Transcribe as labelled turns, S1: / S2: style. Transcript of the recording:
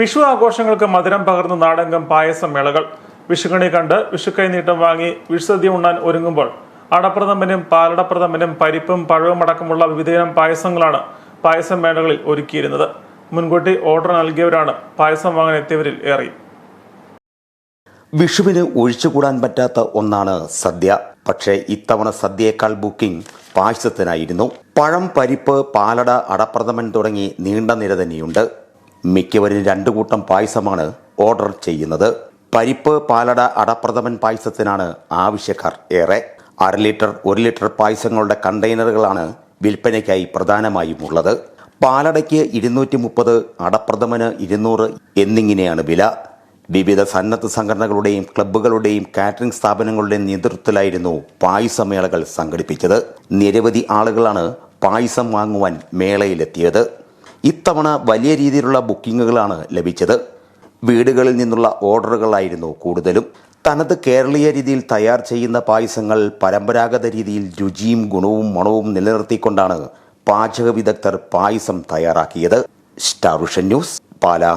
S1: വിഷു ആഘോഷങ്ങൾക്ക് മധുരം പകർന്ന നാടകം പായസം മേളകൾ. വിഷുക്കണി കണ്ട് വിഷുക്കൈ നീട്ടം വാങ്ങി വിഷുസദ്യ ഉണ്ണാൻ ഒരുങ്ങുമ്പോൾ അടപ്രഥമനും പാലടപ്രഥമനും പരിപ്പും പഴവും അടക്കമുള്ള വിവിധയിനം പായസങ്ങളാണ് പായസം മേളകളിൽ ഒരുക്കിയിരുന്നത്. മുൻകൂട്ടി ഓർഡർ നൽകിയവരാണ് പായസം വാങ്ങാൻ എത്തിയവരിൽ ഏറെയും
S2: വിഷുവിന് ഒഴിച്ചുകൂടാൻ പറ്റാത്ത ഒന്നാണ് സദ്യ. പക്ഷേ ഇത്തവണ സദ്യയേക്കാൾ ബുക്കിംഗ് പായസത്തിനായിരുന്നു. പഴം പരിപ്പ് പാലട അടപ്രഥമൻ തുടങ്ങി നീണ്ട നിര തന്നെയുണ്ട് മിക്കവരും രണ്ടു കൂട്ടം പായസമാണ് ഓർഡർ ചെയ്യുന്നത്. പരിപ്പ് പാലട അടപ്രഥമൻ പായസത്തിനാണ് ആവശ്യക്കാർ ഏറെ. അര ലിറ്റർ ഒരു ലിറ്റർ പായസങ്ങളുടെ കണ്ടെയ്നറുകളാണ് വിൽപ്പനയ്ക്കായി പ്രധാനമായും ഉള്ളത്. പാലടയ്ക്ക് ഇരുന്നൂറ്റി മുപ്പത് അടപ്രഥമന് ഇരുന്നൂറ് എന്നിങ്ങനെയാണ് വില. വിവിധ സന്നദ്ധ സംഘടനകളുടെയും ക്ലബ്ബുകളുടെയും കാറ്ററിംഗ് സ്ഥാപനങ്ങളുടെയും നേതൃത്വത്തിലായിരുന്നു പായസമേളകൾ സംഘടിപ്പിച്ചത്. നിരവധി ആളുകളാണ് പായസം വാങ്ങുവാൻ മേളയിലെത്തിയത്. ഇത്തവണ വലിയ രീതിയിലുള്ള ബുക്കിങ്ങുകളാണ് ലഭിച്ചത്. വീടുകളിൽ നിന്നുള്ള ഓർഡറുകളായിരുന്നു കൂടുതലും. തനത് കേരളീയ രീതിയിൽ തയ്യാർ ചെയ്യുന്ന പായസങ്ങൾ പരമ്പരാഗത രീതിയിൽ രുചിയും ഗുണവും മണവും നിലനിർത്തിക്കൊണ്ടാണ് പാചക വിദഗ്ധർ പായസം തയ്യാറാക്കിയത്. Star vision news Pala.